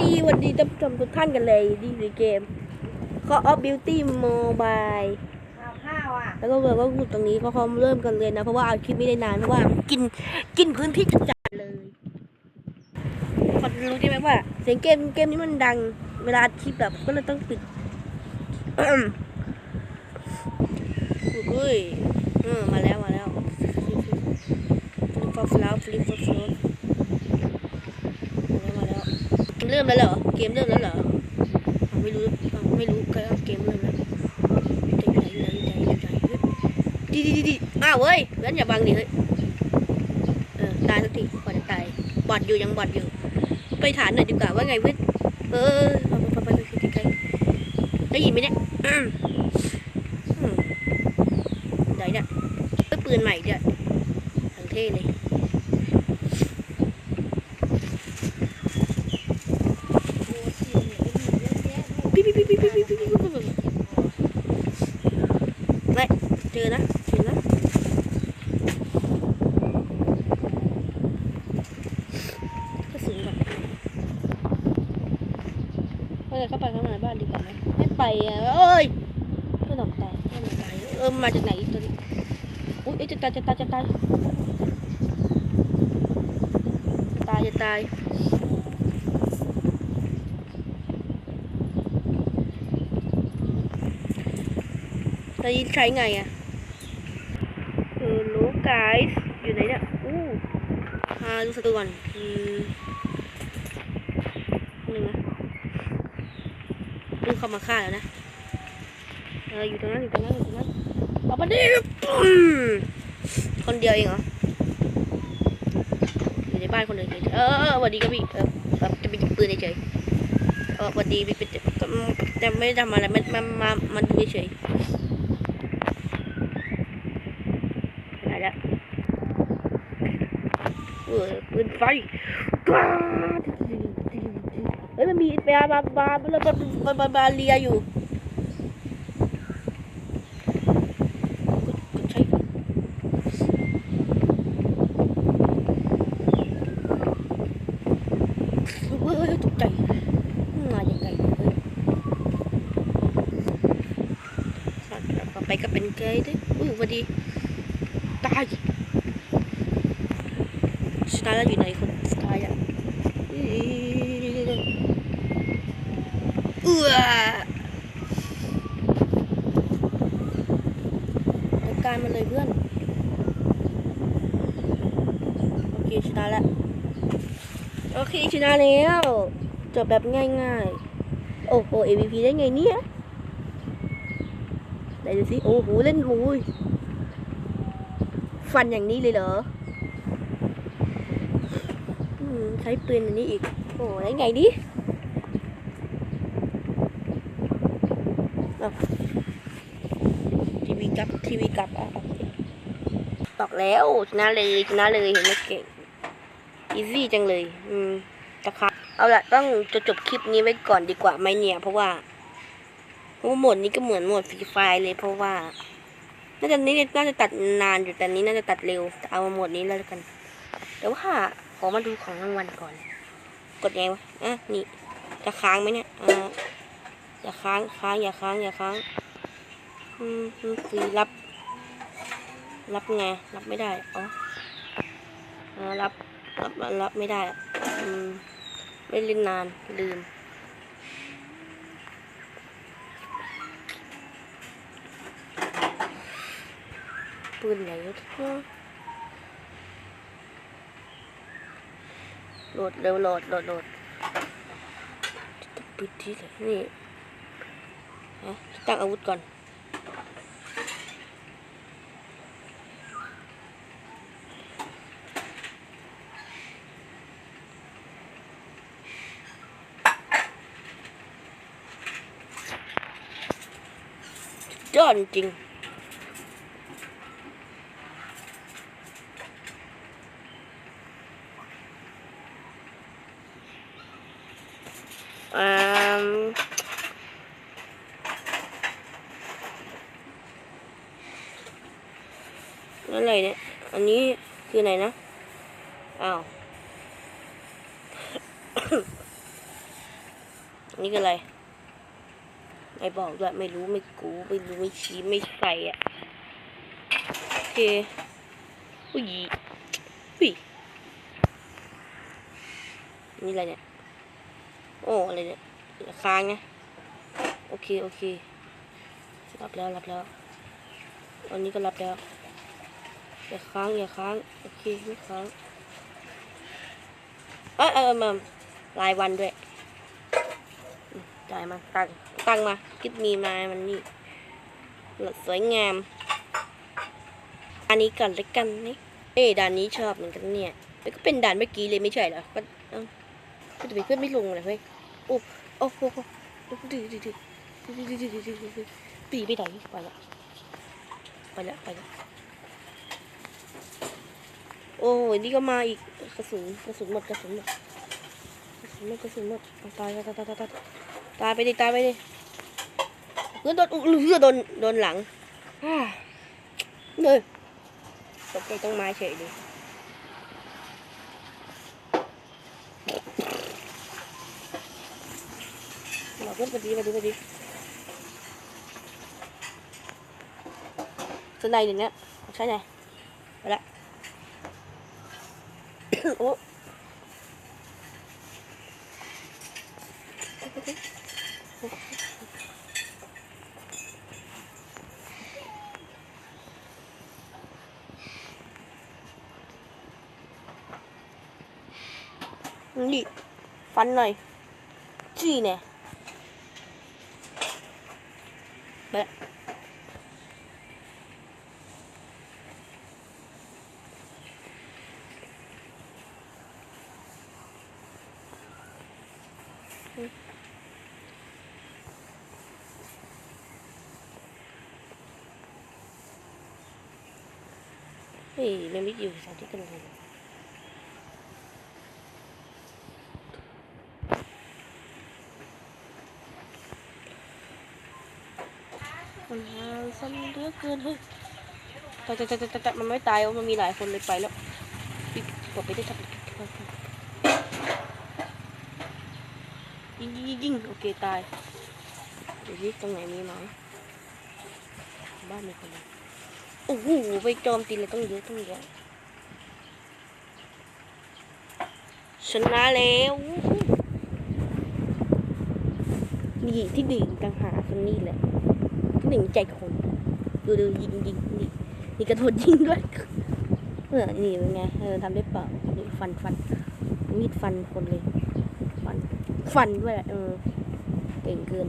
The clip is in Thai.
ดีวันดีท่านผู้ชมทุกท่านกันเลยดีในเกม Call of Duty Mobile ข้าวข้าวอะแล้วก็เราก็พูดตรงนี้ก็พร้อมเริ่มกันเลยนะ เพราะว่าเอาคลิปไม่ได้นาน เพราะว่ากินกินพื้นที่จัดๆเลยคนรู้ใช่ไหมว่า เสียงเกมเกมนี้มันดัง เวลาอัดคลิปแบบก็เลยต้องปิดเฮ้ยเออมาแล้วมาแล้วฟลิปฟอฟแล้วฟลิปฟอฟแล้วมาแล้วมาแล้ว เริ่มแล้วเหรอ เกมเริ่มแล้วเหรอ ไม่รู้ไม่รู้ก็เกมเริ่มแล้วใจใจใจใจใจดีดีดีอ้าวเว้ยเพื่อนอย่าบังดิเฮ้ย เออตายสักทีก่อนจะตาย บอดอยู่ยังบอดอยู่ ไปถามหน่อยดีกว่าว่าไงเว้ยเออไปไปไปไปไกลๆได้ยินไหมเนี่ยไหนเนี่ยเอ้ยปืนใหม่เด้วยทั้งเท่เลย vậy trừ đó trừ đó. Cái gì vậy bây giờ các bạn các bạn bạn đi cả này. Hết bày ơi cái à, đồng tài cái đồng tài ôm mà trên này trên ui chết tay chết tay chết tay tay trên tay แล้วใช้ไงอะเออโลกายอยู่ไหนเนี่ย อู้ฮาดูสตูก่อนอืมหนึ่งนะดูงเข้ามาฆ่าแล้วนะ เอออยู่ตรงนั้นอยู่ตรงนั้นอยู่ตรงนั้นออกมาดิคนเดียวเองเหรอ อยู่ในบ้านคนเดียวเออสวัสดีครับพี่ เออแบบจะไปยิงปืนเฉยเออสวัสดีพี่เป็นแต่ไม่ทำอะไรมันมามันมัเฉย ไซกล้าเฮ้ยมันมีปลาบาบาบาบาบาบาเลียอยู่ไรไปก็เป็นเกย์ดิอู้ยพอดีตายาร์แล้วอยู่ไหนคนสตาร์อะเอือจัดการมันเลยเพื่อน โอเคชนะแล้ว โอเคชนะแล้ว จบแบบง่ายๆ โอ้โห MVP ได้ไงเนี่ยไหนดูสิ โอ้โห เล่นหูยฟันอย่างนี้เลยเหรอ ใช้ปืนอันนี้อีก โอ้ได้ไงดิทีวีกลับทีวีกลับอะเอาบอกแล้วชนะเลยชนะเลยเห็นไหมเก่งอีซี่จังเลย อืมนะครับเอาละต้องจะจบคลิปนี้ไว้ก่อนดีกว่าไหมเนี่ย เพราะว่าเพราะว่าโหมดนี้ก็เหมือนโหมดฟรีไฟเลยเพราะว่าน่าจะนี้น่าจะตัดนานอยู่แต่นี้น่าจะตัดเร็วเอามาหมดนี้แล้วกัน แต่ว่า ขอมาดูของรางวัลก่อน กดยังไงวะอะนี่จะค้างไหมเนี่ยอ่าอย่าค้างค้างอย่าค้างอย่าค้างอืมอืมฟรีรับ รับไงรับไม่ได้อ๋ออ่ารับรับรับไม่ได้อืมไม่เล่นนานลืมปืนไหนวะโหลดเร็วโหลดโหลดโหลดจะปิดที่ไหนนี่ฮะตั้งอาวุธก่อนยอดจริง อ่าอะไรเนี่ย อันนี้คือไหนนะ อ้าว นี่คืออะไร ไม่บอกด้วยไม่รู้ไม่กูไม่รู้ไม่ชี้ไม่ใส่อะโอเคอุ้ยอุ้ยนี่อะไรเนี่ย โอ้ อะไรเนี่ย ค้างนะโอเค โอเค รับแล้ว รับแล้วอันนี้ก็รับแล้ว อย่าค้าง อย่าค้าง โอเค ไม่ค้าง เออเออมารายวันด้วยจ่ายมา ตังตังมา คิดมีมา มันนี่สวยงาม อันนี้ก่อนแล้วกันนี่เอ้ด่านนี้ชอบเหมือนกันเนี่ยแต่ก็เป็นด่านเมื่อกี้เลยไม่ใช่เหรอก็เอ้าก็จะไปเพื่อนไม่ลงเลยเฮ้ยอ้โอ้ โอ้โหดื้อดื้อดื้อดื้อดื้อดื้อดื้อดื้อปีไปไหนไปละไปละไปละโอ้ยนี่ก็มาอีกกระสุนกระสุนหมดกระสุนหมดกระสุนหมดกระสุนหมดตายตายตายตายตายตายไปดิตายไปดิเพื่อนโดนอุ๊ยเพื่อนโดนโดนหลังอ่าเลยตกใจต้องไม้เฉยเลยเราเพื่อนไปดีไปดีไปดีสนใจอย่งเนี้ยใช่ไหมไปละโอ้นี่ฟันหน่อยจี้เนี่ย แปะนี่ไม่ม่อยู่สาวที่กันเลย มันหาซ้ำเหลือเกินเฮ้ยแต่แต่แต่แต่มันไม่ตายมันมีหลายคนเลยไปแล้วปิดกดไปได้ทักยิงยิงยิงยิงโอเคตายเดี๋ยวนี้ตรงไหนมีไหมบ้านมีคนโอ้โหไปโจมตีเลยต้องเยอะต้องเยอะชนะแล้วนี่ที่ดึงต่างหากคนนี้แหละ หนึ่งใจคนดูดูยิงยิงนี่นี่กระโดดยิงด้วยเออนี่เป็นไงเออทำได้เปล่านี่ฟันฟันมีดฟันคนเลย ฟัน ฟันด้วยเออเก่งเกิน